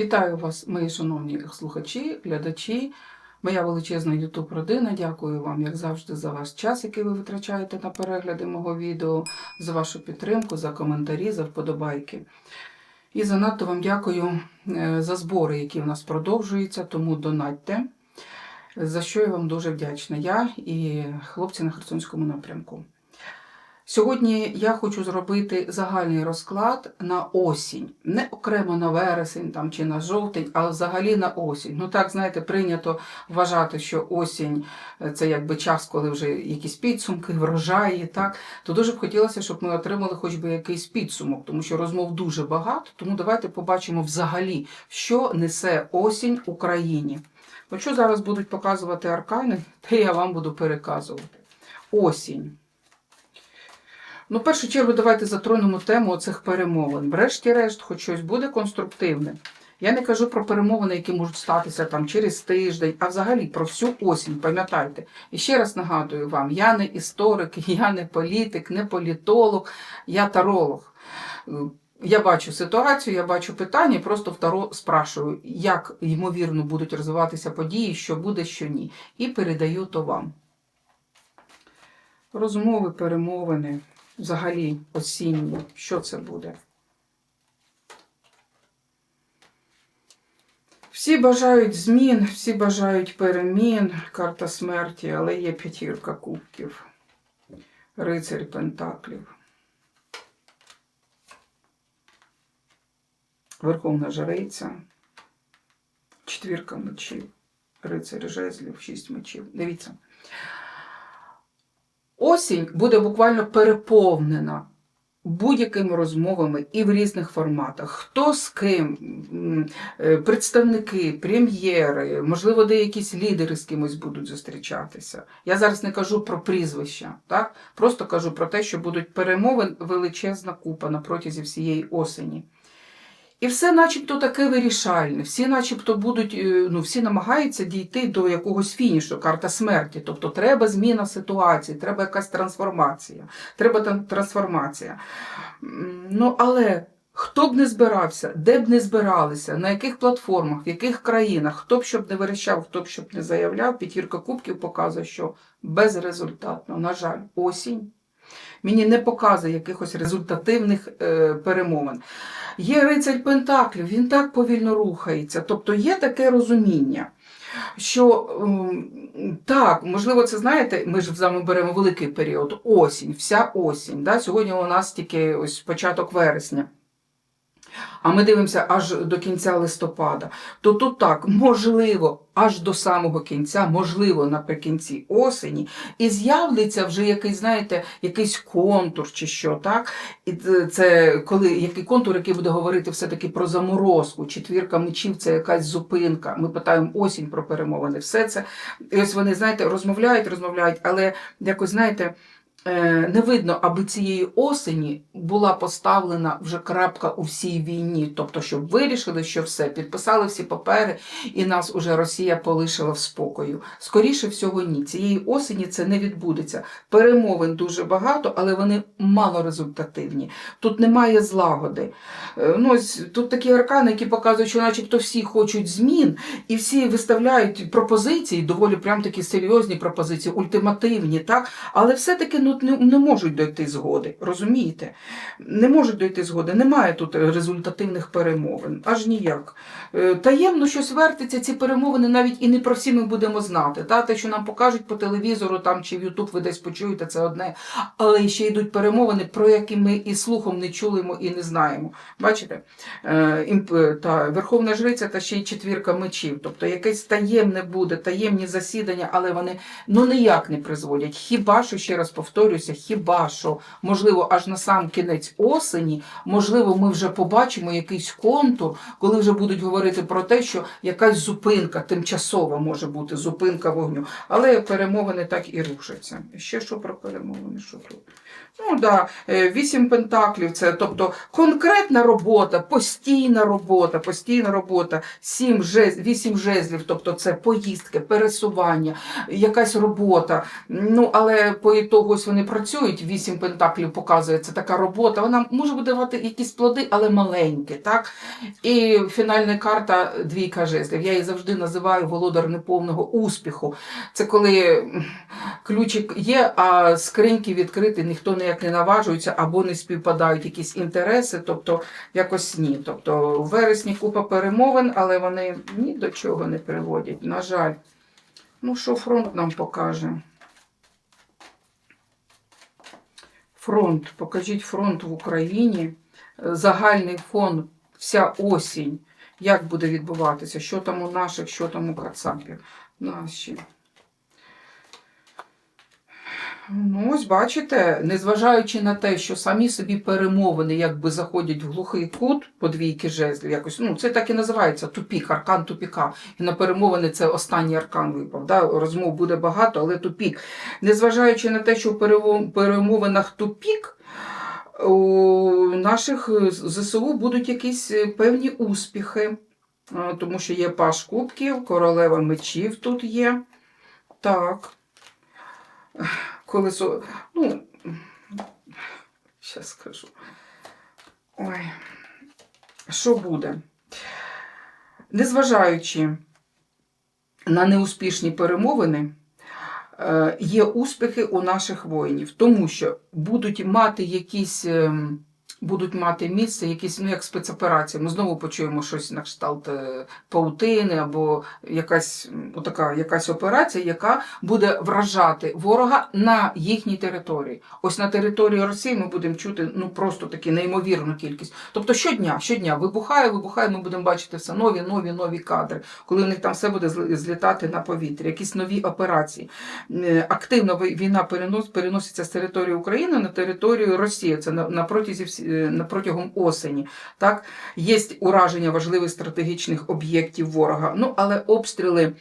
Вітаю вас, мої шановні слухачі, глядачі, моя величезна youtube родина. Дякую вам, як завжди, за ваш час, який ви витрачаєте на перегляди мого відео, за вашу підтримку, за коментарі, за вподобайки. І занадто вам дякую е, за збори, які в нас продовжуються, тому донатьте, за що я вам дуже вдячна. Я і хлопці на Херсонському напрямку. Сьогодні я хочу зробити загальний розклад на осінь, не окремо на вересень там, чи на жовтень, а взагалі на осінь. Ну так, знаєте, прийнято вважати, що осінь е, це якби час, коли вже якісь підсумки, врожаї, так, то дуже б хотілося, щоб ми отримали хоч би якийсь підсумок, тому що розмов дуже багато, тому давайте побачимо взагалі, що несе осінь Україні. От що зараз будуть показувати аркани, те я вам буду переказувати. Осінь. Ну, в першу чергу, давайте затронемо тему оцих перемовин. Врешті-решт, хоч щось буде конструктивне. Я не кажу про перемовини, які можуть статися там через тиждень, а взагалі про всю осінь, пам'ятайте. І ще раз нагадую вам: я не історик, я не політик, не політолог, я таролог. Я бачу ситуацію, я бачу питання, просто в таро спрашую, як ймовірно будуть розвиватися події, що буде, що ні. І передаю то вам. Розмови, перемовини, взагалі осінні, що це буде? Всі бажають змін, всі бажають перемін, карта смерті, але є п'ятірка кубків, рицарь пентаклів. Верховна жриця, четвірка мечів, рицарь жезлів, шість мечів. Дивіться. Осінь буде буквально переповнена будь-якими розмовами і в різних форматах. Хто з ким, е, представники, прем'єри, можливо, деякісь лідери з кимось будуть зустрічатися. Я зараз не кажу про прізвища, так? просто кажу про те, що будуть перемовин величезна купа на протязі всієї осені. І все начебто таке вирішальне, всі начебто будуть, е, ну, всі намагаються дійти до якогось фінішу, карта смерті. Тобто треба зміна ситуації, треба якась трансформація, треба там трансформація. Ну, але хто б не збирався, де б не збиралися, на яких платформах, в яких країнах, хто б щоб не вирішав, хто б щоб не заявляв, п'ятірка кубків показує, що безрезультатно, на жаль, осінь. Мені не показує якихось результативних е, перемовин. Є рицарь Пентаклів, він так повільно рухається. Тобто є таке розуміння, що ем, так, можливо, це знаєте, ми ж з беремо великий період, осінь, вся осінь. Да? Сьогодні у нас тільки ось початок вересня. А ми дивимося аж до кінця листопада. То тут так, можливо, аж до самого кінця, можливо, наприкінці осені, і з'явиться вже якийсь, знаєте, якийсь контур чи що, так? І це- коли який контур, який буде говорити все-таки про заморозку. Четвірка мечів це якась зупинка. Ми питаємо осінь про перемовини. Все це. І ось вони, знаєте, розмовляють, розмовляють, але якось, знаєте. Е, Не видно, аби цієї осені була поставлена вже крапка у всій війні. Тобто, щоб вирішили, що все, підписали всі папери, і нас уже Росія полишила в спокою. Скоріше всього, ні. Цієї осені це не відбудеться. Перемовин дуже багато, але вони малорезультативні. Тут немає злагоди. Е, Ну, ось тут такі аркани, які показують, що начебто всі хочуть змін, і всі виставляють пропозиції, доволі прям такі серйозні пропозиції, ультимативні, так? але все-таки ну, не, не можуть дойти згоди. Розумієте? Не можуть дойти згоди. Немає тут результативних перемовин, аж ніяк. Е, Таємно щось вертиться, ці перемовини навіть і не про всі ми будемо знати. Та? Те, що нам покажуть по телевізору там, чи в Ютуб ви десь почуєте, це одне. Але ще йдуть перемовини, про які ми і слухом не чуємо і не знаємо. Бачите? Е, та Верховна Жриця та ще й четвірка мечів. Тобто якесь таємне буде, таємні засідання, але вони ну ніяк не призводять. Хіба що, ще раз повторюся, хіба що, можливо, аж на сам кінець осені, можливо, ми вже побачимо якийсь контур, коли вже будуть говорити про те, що якась зупинка тимчасова може бути, зупинка вогню. Але перемовини так і рушаться. Ще що про перемовини? Що тут? Ну да, е, вісім пентаклів це тобто конкретна робота, постійна робота, постійна робота, сім жез, вісім жезлів, тобто це поїздки, пересування, якась робота. Ну, але по ітогу ось вони працюють, вісім пентаклів показує, це така робота. Вона може буде давати якісь плоди, але маленькі. Так? І фінальна карта двійка жезлів. Я її завжди називаю володар неповного успіху. Це коли ключик є, а скриньки відкрити ніхто ніяк не наважується або не співпадають якісь інтереси, тобто якось ні. Тобто у вересні купа перемовин, але вони ні до чого не приводять. На жаль. Ну, що фронт нам покаже? Фронт, покажіть фронт в Україні, Е, загальний фон, вся осінь. Як буде відбуватися? Що там у наших, що там у кацапів? Наші. Ну, ось бачите, незважаючи на те, що самі собі перемовини якби заходять в глухий кут по двійки жезлів, якось, ну, це так і називається тупік, аркан тупіка. І на перемовини це останній аркан випав. Да? Розмов буде багато, але тупік. Незважаючи на те, що в перемовинах тупік, у наших е, ЗСУ будуть якісь е, певні успіхи, тому що є паш кубків, королева мечів тут є. Так. Колесо. Ну, зараз скажу. Ой, що буде? Незважаючи на неуспішні перемовини, е, є успіхи у наших воїнів, тому що будуть мати якісь. Будуть мати місце якісь, ну як спецоперації. Ми знову почуємо щось на кшталт е, паутини або якась отака якась операція, яка буде вражати ворога на їхній території. Ось на території Росії ми будемо чути ну просто такі неймовірну кількість. Тобто щодня, щодня вибухає, вибухає, ми будемо бачити все нові, нові, нові кадри, коли в них там все буде злітати на повітря, якісь нові операції. Е, Активно війна перенос, переноситься з території України на територію Росії. Це на, на протязі всі- протягом осені. Так є ураження важливих стратегічних об'єктів ворога. Ну але обстріли,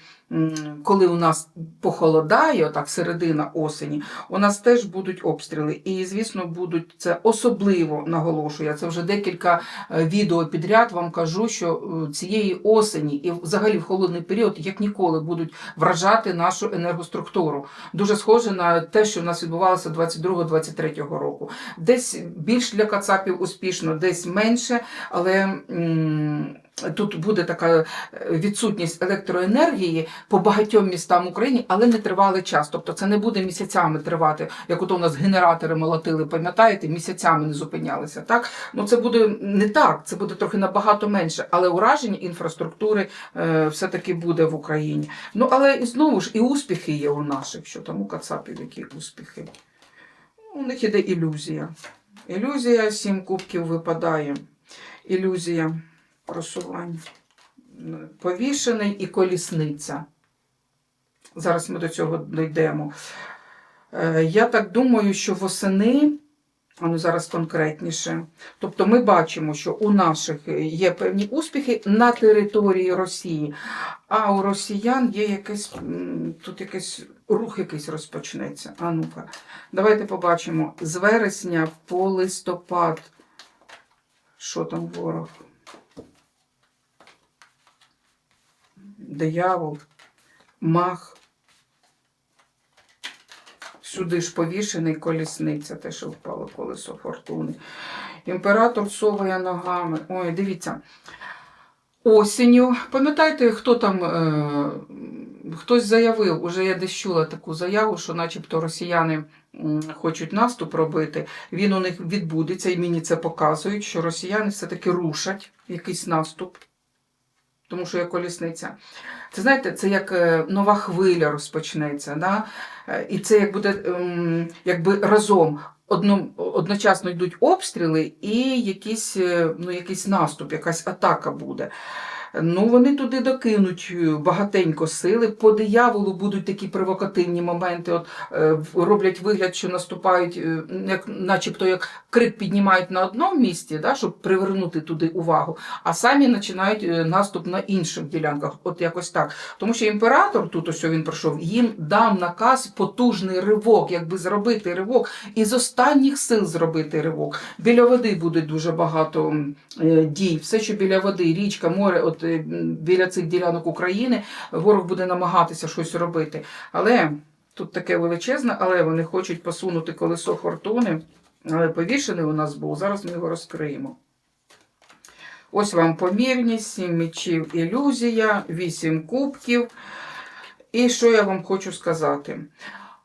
коли у нас похолодає, отак середина осені, у нас теж будуть обстріли. І, звісно, будуть це особливо наголошую. Я це вже декілька е, відео підряд вам кажу, що е, цієї осені і взагалі в холодний період, як ніколи, будуть вражати нашу енергоструктуру. Дуже схоже на те, що в нас відбувалося 22-23 року. Десь більш для кацапів успішно, десь менше, але. м, Тут буде така е, відсутність електроенергії по багатьом містам України, але не тривалий час. Тобто це не буде місяцями тривати, як ото у нас генератори молотили, пам'ятаєте, місяцями не зупинялися. Так ну це буде не так, це буде трохи набагато менше, але ураження інфраструктури е, все-таки буде в Україні. Ну але і знову ж і успіхи є у наших, що там у Кацапів які успіхи. У них іде ілюзія. Ілюзія, сім кубків випадає. Ілюзія просування. Повішений і колісниця. Зараз ми до цього дійдемо. Е, Я так думаю, що восени, а ну зараз конкретніше, тобто ми бачимо, що у наших є певні успіхи на території Росії, а у росіян є якийсь, тут якийсь рух якийсь розпочнеться. А ну-ка, давайте побачимо з вересня по листопад. Що там ворог? Диявол, мах. Сюди ж повішений колісниця, те, що впало колесо фортуни. Імператор соває ногами. Ой, дивіться. Осінню. Пам'ятаєте, хто там, е, хтось заявив, уже я десь чула таку заяву, що начебто росіяни хочуть наступ робити. Він у них відбудеться, і мені це показують, що росіяни все-таки рушать якийсь наступ тому що є колісниця. Це знаєте, це як е, нова хвиля розпочнеться. Да? Е, І це як буде ем, якби разом. Одно, одночасно йдуть обстріли і якийсь, е, ну, якийсь наступ, якась атака буде. Ну, вони туди докинуть е, багатенько сили. По дияволу будуть такі провокативні моменти. От е, роблять вигляд, що наступають, е, як, начебто як крик піднімають на одному місці, да, щоб привернути туди увагу, а самі починають наступ на інших ділянках. От якось так. Тому що імператор, тут ось він пройшов, їм дав наказ потужний ривок, якби зробити ривок, і з останніх сил зробити ривок. Біля води буде дуже багато дій. Все, що біля води, річка, море, от е, м, біля цих ділянок України, ворог буде намагатися щось робити. Але Тут таке величезне, але вони хочуть посунути колесо фортуни. Але повішений у нас був. Зараз ми його розкриємо. Ось вам помірність, 7 мечів ілюзія, 8 кубків. І що я вам хочу сказати?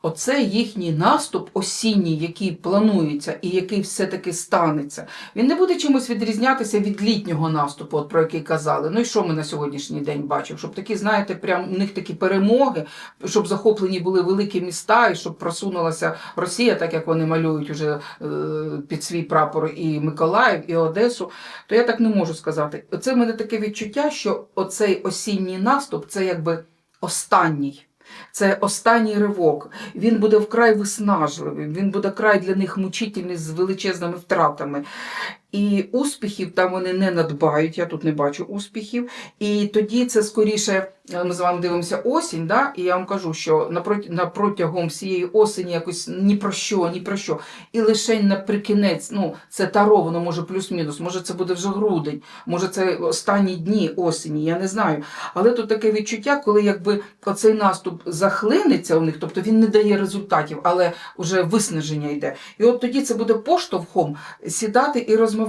Оце їхній наступ осінній, який планується і який все-таки станеться. Він не буде чимось відрізнятися від літнього наступу, от про який казали. Ну і що ми на сьогоднішній день бачимо? Щоб такі, знаєте, прям у них такі перемоги, щоб захоплені були великі міста, і щоб просунулася Росія, так як вони малюють уже е, під свій прапор і Миколаїв, і Одесу. То я так не можу сказати. Це в мене таке відчуття, що оцей осінній наступ це якби останній. Це останній ривок. Він буде вкрай виснажливим, він буде край для них мучительний з величезними втратами. І успіхів там вони не надбають, я тут не бачу успіхів. І тоді це скоріше, е, ми з вами дивимося осінь, да? і я вам кажу, що протягом всієї осені якось ні про що, ні про що. І лише наприкінець, ну це таро, воно може плюс-мінус, може це буде вже грудень, може це останні дні осені, я не знаю. Але тут таке відчуття, коли якби оцей наступ захлинеться у них, тобто він не дає результатів, але вже виснаження йде. І от тоді це буде поштовхом сідати і розмовляти.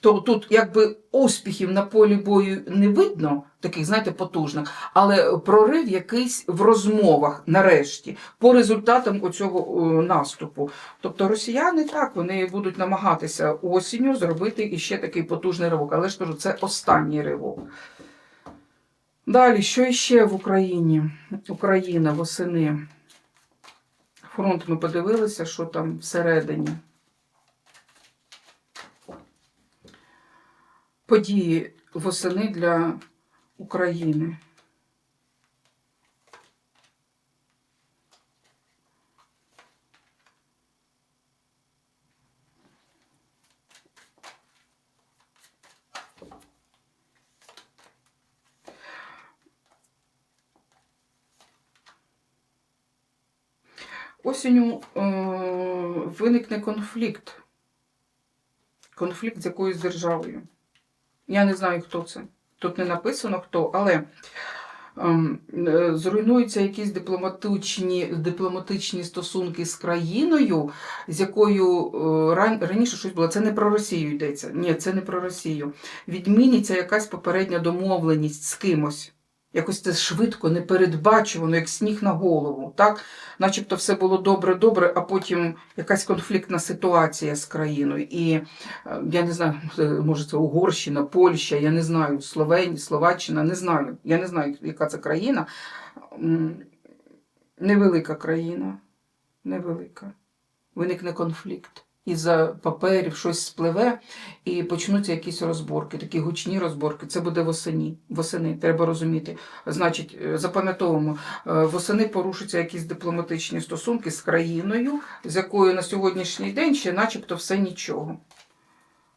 То тут якби успіхів на полі бою не видно, таких, знаєте, потужних, але прорив якийсь в розмовах нарешті по результатам оцього е, наступу. Тобто росіяни так, вони будуть намагатися осінню зробити іще такий потужний ривок. Але ж кажу, це останній ривок. Далі, що ще в Україні? Україна восени. Фронт ми подивилися, що там всередині. Події восени для України. Осінню е, виникне конфлікт. Конфлікт з якоюсь державою. Я не знаю, хто це. Тут не написано хто, але ем, е, зруйнуються якісь дипломатичні, дипломатичні стосунки з країною, з якою е, ран- раніше щось було. Це не про Росію йдеться. Ні, це не про Росію. Відміниться якась попередня домовленість з кимось. Якось це швидко, непередбачувано, як сніг на голову. Так? Начебто все було добре-добре, а потім якась конфліктна ситуація з країною. І е, я не знаю, е, може це Угорщина, Польща, я не знаю, Словенія, Словаччина, не знаю. Я не знаю, яка це країна. Невелика країна, невелика. Виникне конфлікт. Із-за паперів щось спливе і почнуться якісь розборки, такі гучні розборки. Це буде восені. Восени, треба розуміти. Значить, е, запам'ятовуємо, е, восени порушаться якісь дипломатичні стосунки з країною, з якою на сьогоднішній день ще начебто все нічого.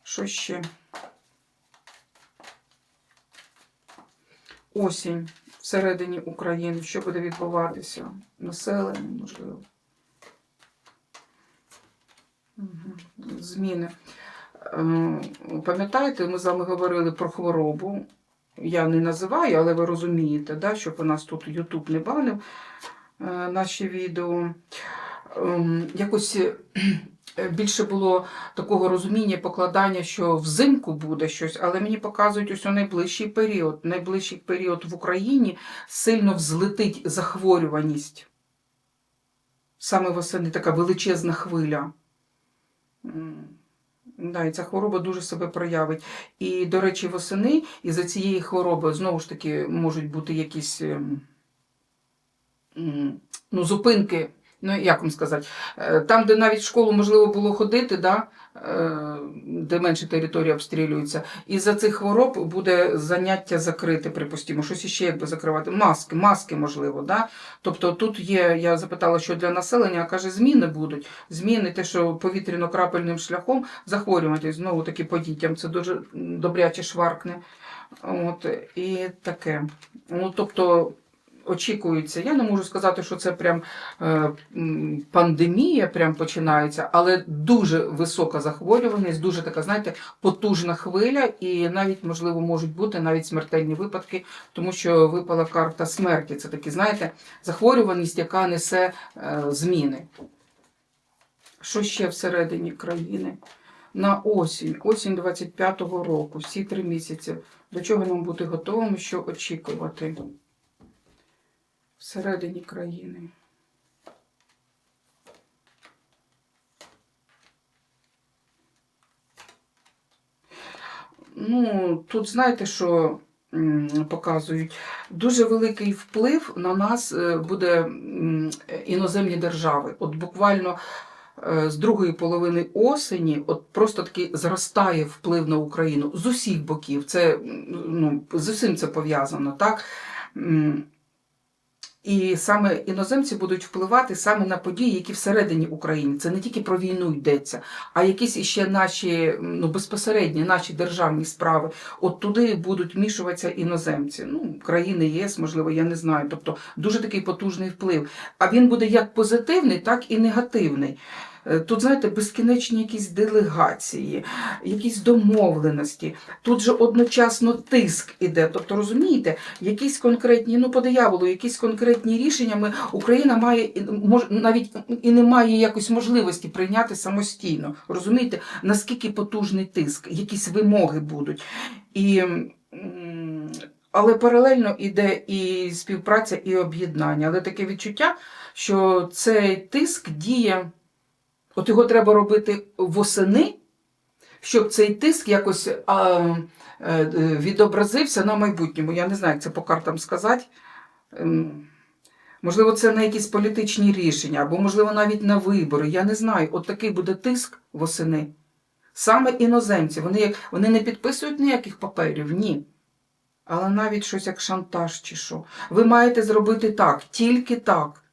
Що ще? Осінь всередині України. Що буде відбуватися? Населення, можливо. Зміни. Е, Пам'ятаєте, ми з вами говорили про хворобу. Я не називаю, але ви розумієте, да, щоб у нас тут YouTube не банив е, наші відео. Ем, Якось е, більше було такого розуміння, покладання, що взимку буде щось, але мені показують ось у найближчий період. Найближчий період в Україні сильно взлетить захворюваність. Саме восени така величезна хвиля. Да, і ця хвороба дуже себе проявить. І, до речі, восени із-за цієї хвороби знову ж таки можуть бути якісь ем, ну, зупинки. Ну, як вам сказати, е, там, де навіть в школу можливо було ходити, да, е, де менше території обстрілюються, із-за цих хвороб буде заняття закрите, припустимо, щось іще якби закривати. Маски, маски, можливо. Да? Тобто тут є, я запитала, що для населення, а каже, зміни будуть. Зміни, те, що повітряно-крапельним шляхом захворювати, знову таки по дітям, це дуже добряче шваркне. От, і таке. Ну, тобто, очікується. Я не можу сказати, що це прям е, пандемія прям починається, але дуже висока захворюваність, дуже така, знаєте, потужна хвиля, і навіть, можливо, можуть бути навіть смертельні випадки, тому що випала карта смерті. Це такі, знаєте, захворюваність, яка несе е, зміни. Що ще всередині країни? На осінь, осінь 25-го року, всі три місяці. До чого нам бути готовими, що очікувати всередині країни? Ну, тут знаєте, що показують? Дуже великий вплив на нас е, буде іноземні держави. От буквально е, з другої половини осені от просто таки зростає вплив на Україну з усіх боків. Це ну, з усім це пов'язано, так? І саме іноземці будуть впливати саме на події, які всередині України. Це не тільки про війну йдеться, а якісь іще наші ну, безпосередні наші державні справи. От туди будуть вмішуватися іноземці. Ну, країни ЄС, можливо, я не знаю. Тобто дуже такий потужний вплив. А він буде як позитивний, так і негативний. Е, Тут, знаєте, безкінечні якісь делегації, якісь домовленості. Тут же одночасно тиск іде. Тобто, розумієте, якісь конкретні, ну по дияволу, якісь конкретні рішення ми Україна має мож навіть і не має якось можливості прийняти самостійно. Розумієте, наскільки потужний тиск, якісь вимоги будуть. І, але паралельно іде і співпраця, і об'єднання. Але таке відчуття, що цей тиск діє. От його треба робити восени, щоб цей тиск якось а, е, відобразився на майбутньому. Я не знаю, як це по картам сказати. Ем, Можливо, це на якісь політичні рішення, або, можливо, навіть на вибори. Я не знаю. От такий буде тиск восени. Саме іноземці, вони, вони не підписують ніяких паперів, ні. Але навіть щось як шантаж чи що. Ви маєте зробити так, тільки так.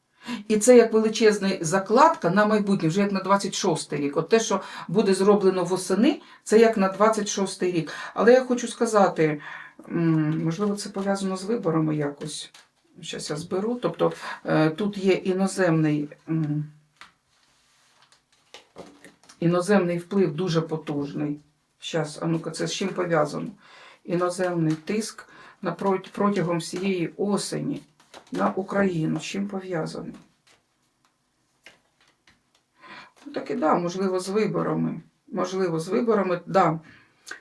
І це як величезна закладка на майбутнє, вже як на 26 рік. От те, що буде зроблено восени, це як на 26 рік. Але я хочу сказати, можливо, це пов'язано з виборами якось. Щас я зберу. Тобто е, тут є іноземний, іноземний вплив дуже потужний. Щас, а ну-ка, це з чим пов'язано? Іноземний тиск протягом всієї осені на Україну. З чим пов'язаний? Ну, так і да, можливо, з виборами. Можливо, з виборами, да.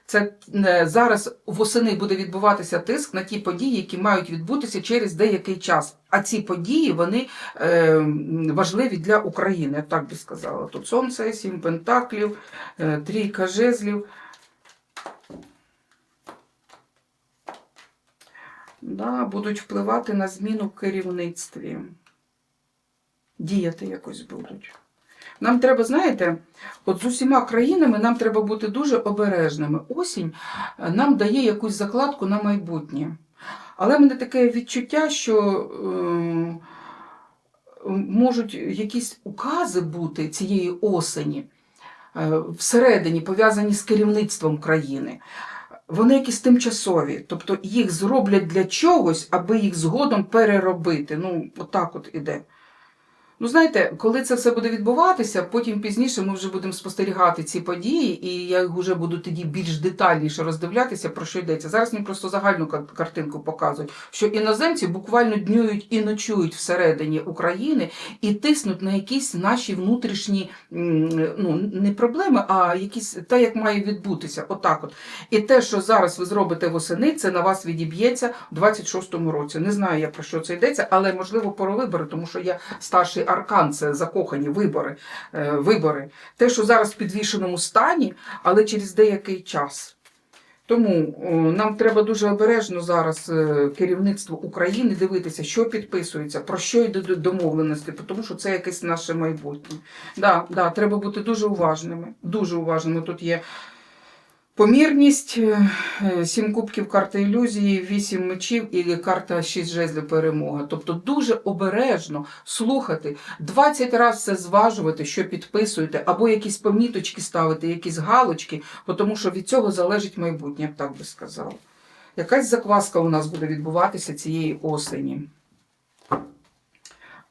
Це е, зараз восени буде відбуватися тиск на ті події, які мають відбутися через деякий час. А ці події вони е, важливі для України, я так би сказала. Тут сонце, сім пентаклів, е, трійка жезлів. Да, будуть впливати на зміну в керівництві. Діяти якось будуть. Нам треба, знаєте, от з усіма країнами нам треба бути дуже обережними. Осінь е, нам дає якусь закладку на майбутнє. Але в мене таке відчуття, що е, можуть якісь укази бути цієї осені е, всередині, пов'язані з керівництвом країни. Вони якісь тимчасові, тобто їх зроблять для чогось, аби їх згодом переробити. Ну, отак от іде. Ну, знаєте, коли це все буде відбуватися, потім пізніше ми вже будемо спостерігати ці події, і я їх вже буду тоді більш детальніше роздивлятися, про що йдеться. Зараз мені просто загальну картинку показують, що іноземці буквально днюють і ночують всередині України і тиснуть на якісь наші внутрішні ну, не проблеми, а якісь те, як має відбутися. Отак от. І те, що зараз ви зробите восени, це на вас відіб'ється в 26-му році. Не знаю я про що це йдеться, але можливо про вибори, тому що я старший аркан, це закохані вибори. Е, вибори. Те, що зараз в підвішеному стані, але через деякий час. Тому нам треба дуже обережно зараз е, керівництво України дивитися, що підписується, про що йде до- домовленості, тому що це якесь наше майбутнє. Да, да, треба бути дуже уважними. Дуже уважними. Тут є помірність, е, сім кубків карта ілюзії, вісім мечів і карта шість жезлів перемога. Тобто дуже обережно слухати, 20 разів все зважувати, що підписуєте, або якісь поміточки ставити, якісь галочки, тому що від цього залежить майбутнє, я б так би сказала. Якась закваска у нас буде відбуватися цієї осені.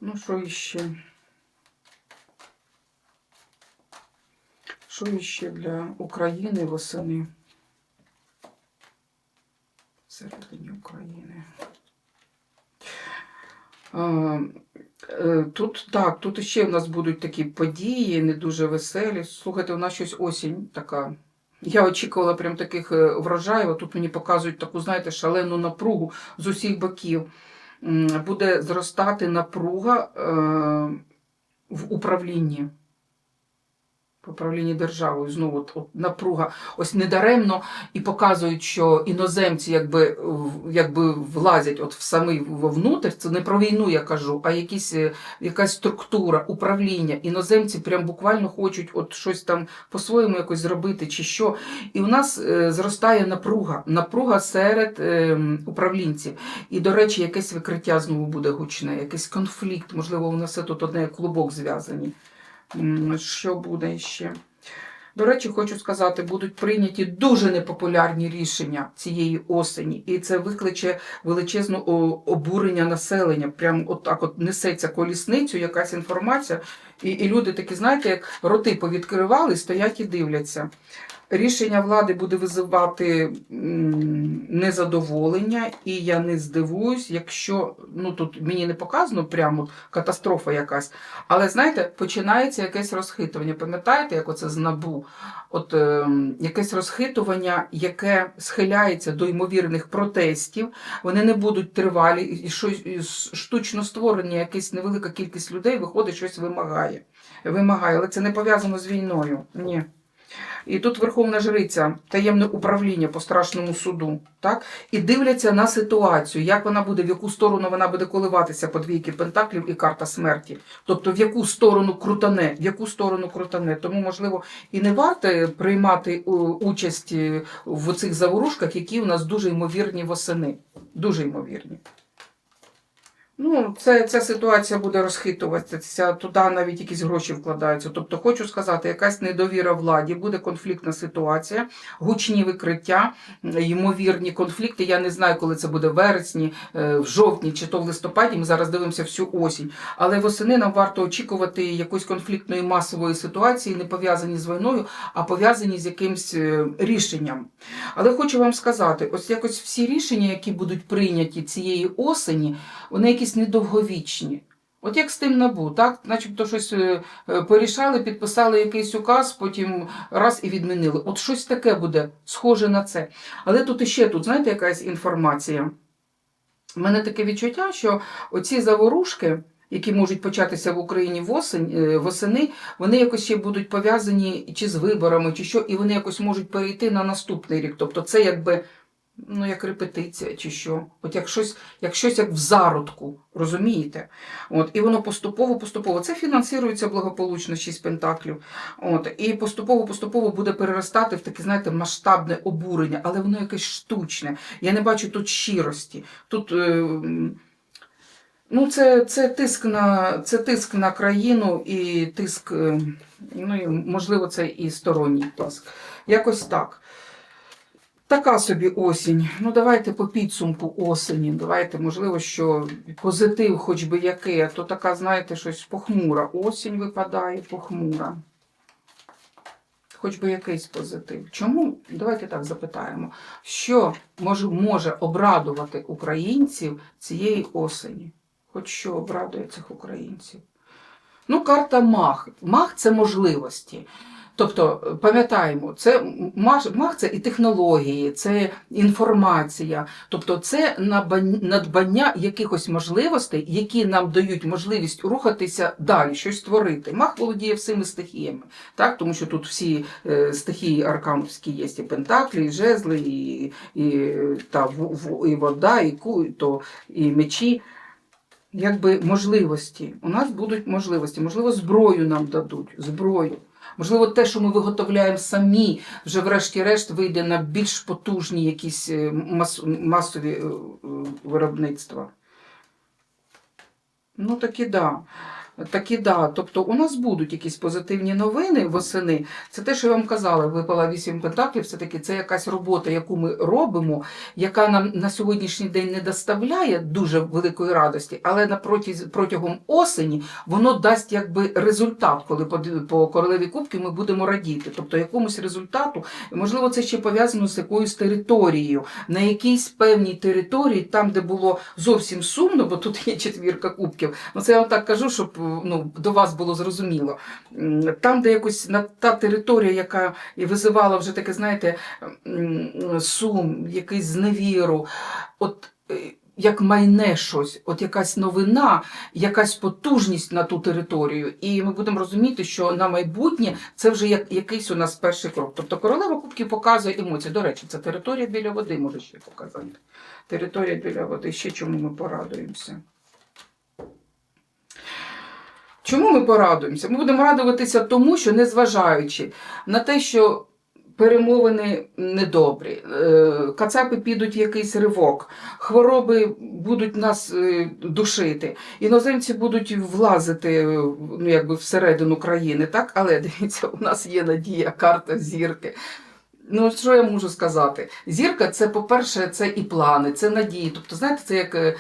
Ну, що іще? Що іще для України восени? Всередині України. Е, Тут так, тут ще в нас будуть такі події, не дуже веселі. Слухайте, у нас щось осінь така. Я очікувала прям таких е, врожаїв. а Тут мені показують таку, знаєте, шалену напругу з усіх боків. Буде зростати напруга е, в управлінні. В управлінні державою знову от, от напруга. Ось недаремно і показують, що іноземці якби, якби влазять от в самий вовнутрь. Це не про війну я кажу, а якісь, е, якась структура, управління. Іноземці прям буквально хочуть от щось там по-своєму якось зробити чи що. І у нас е, зростає напруга, напруга серед е, управлінців. І, до речі, якесь викриття знову буде гучне, якийсь конфлікт. Можливо, у нас все тут одне клубок зв'язані. Що буде ще? До речі, хочу сказати, будуть прийняті дуже непопулярні рішення цієї осені, і це викличе величезне обурення населення. Прям от так от несеться колісницю, якась інформація, і, і люди такі, знаєте, як роти повідкривали, стоять і дивляться. Рішення влади буде визивати незадоволення, і я не здивуюсь, якщо ну тут мені не показано прямо катастрофа якась. Але знаєте, починається якесь розхитування. Пам'ятаєте, як оце з набу? От е, якесь розхитування, яке схиляється до ймовірних протестів. Вони не будуть тривалі, і щось штучно створення, якась невелика кількість людей виходить, щось вимагає. Вимагає, але це не пов'язано з війною. Ні. І тут Верховна Жриця, таємне управління по страшному суду, так? І дивляться на ситуацію, як вона буде, в яку сторону вона буде коливатися по двійки пентаклів і карта смерті. Тобто в яку сторону крутане, в яку сторону крутане. Тому, можливо, і не варто приймати участь е, в цих заворушках, які у нас дуже ймовірні восени. Дуже ймовірні. Ну, це, ця ситуація буде розхитуватися, туди навіть якісь гроші вкладаються. Тобто, хочу сказати, якась недовіра владі, буде конфліктна ситуація, гучні викриття, ймовірні конфлікти. Я не знаю, коли це буде в вересні, е, в жовтні чи то в листопаді. Ми зараз дивимося всю осінь. Але восени нам варто очікувати якоїсь конфліктної масової ситуації, не пов'язані з війною, а пов'язані з якимсь е, рішенням. Але хочу вам сказати, ось якось всі рішення, які будуть прийняті цієї осені, вони якісь недовговічні. От як з тим набу, так? Начебто щось е, е, порішали, підписали якийсь указ, потім раз і відмінили. От щось таке буде схоже на це. Але тут іще тут, знаєте, якась інформація. У мене таке відчуття, що оці заворушки, які можуть початися в Україні восень, е, восени, вони якось ще будуть пов'язані чи з виборами, чи що, і вони якось можуть перейти на наступний рік. Тобто це якби. Ну, як репетиція чи що. От як щось, як щось як в зародку, розумієте? От, і воно поступово, поступово. Це фінансується благополучно, шість пентаклів. От, і поступово-поступово буде переростати в таке, знаєте, масштабне обурення, але воно якесь штучне. Я не бачу тут щирості. Тут. Е, Ну, це, це, тиск на, це тиск на країну і тиск, е, ну, можливо, це і сторонній тиск. Якось так. Така собі осінь. Ну, давайте по підсумку осені. Давайте, можливо, що позитив, хоч би який, а то така, знаєте, щось похмура. Осінь випадає похмура. Хоч би якийсь позитив. Чому? Давайте так запитаємо. Що може, може обрадувати українців цієї осені? Хоч що обрадує цих українців? Ну, карта Мах. Мах це можливості. Тобто, пам'ятаємо, це мах, це і технології, це інформація, тобто це надбання якихось можливостей, які нам дають можливість рухатися далі, щось створити. Мах володіє всіми стихіями, так? тому що тут всі е, стихії аркановські є, і пентаклі, і жезли, і, і, та, і вода, і, ку, то, і мечі якби можливості. У нас будуть можливості. Можливо, зброю нам дадуть, зброю. Можливо, те, що ми виготовляємо самі, вже врешті-решт вийде на більш потужні якісь е, мас, масові е, е, виробництва. Ну, таки да. Такі да. Тобто у нас будуть якісь позитивні новини восени. Це те, що я вам казала, випала вісім пентаклів. Все таки це якась робота, яку ми робимо, яка нам на сьогоднішній день не доставляє дуже великої радості, але на протягом осені воно дасть якби результат, коли по, королеві кубків ми будемо радіти. Тобто якомусь результату, можливо, це ще пов'язано з якоюсь територією, на якійсь певній території, там, де було зовсім сумно, бо тут є четвірка кубків. Ну це я вам так кажу, щоб ну, до вас було зрозуміло. Там, де якось на та територія, яка визивала вже таке, знаєте, сум, якийсь зневіру, от. е, Як майне щось, от якась новина, якась потужність на ту територію, і ми будемо розуміти, що на майбутнє це вже як якийсь у нас перший крок. Тобто королева кубків показує емоції. До речі, це територія біля води може ще показати. Територія біля води. Ще чому ми порадуємося? Чому ми порадуємося? Ми будемо радуватися тому, що незважаючи на те, що перемовини недобрі, е, кацапи підуть в якийсь ривок, хвороби будуть нас е, душити, іноземці будуть влазити е, ну, якби всередину країни, так? Але дивіться, у нас є надія, карта зірки. Ну, що я можу сказати? Зірка це, по-перше, це і плани, це надії. Тобто, знаєте, це як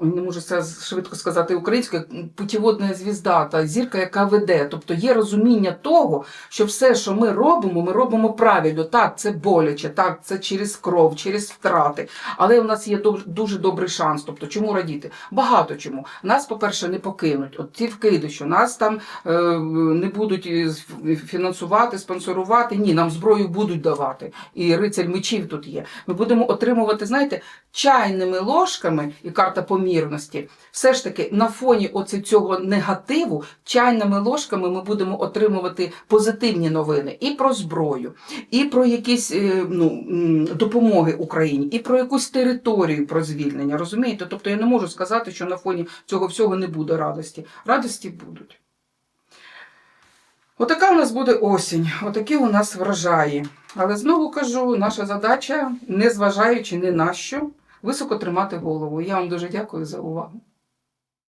не можу це швидко сказати українською, путіводна звізда, та зірка, яка веде. Тобто є розуміння того, що все, що ми робимо, ми робимо правильно. Так, це боляче, так, це через кров, через втрати. Але у нас є дуже добрий шанс. Тобто, чому радіти? Багато чому. Нас, по-перше, не покинуть. От ті вкиди, що нас там е, не будуть фінансувати, спонсорувати. Ні, нам зброю будуть давати. І рицарь мечів тут є. Ми будемо отримувати, знаєте, чайними ложками і карта помірності. Все ж таки, на фоні оці цього негативу, чайними ложками ми будемо отримувати позитивні новини і про зброю, і про якісь е, ну, допомоги Україні, і про якусь територію про звільнення. Розумієте? Тобто я не можу сказати, що на фоні цього всього не буде радості. Радості будуть. Отака у нас буде осінь, отакі у нас врожаї. Але знову кажу, наша задача, незважаючи ні на що, високо тримати голову. Я вам дуже дякую за увагу.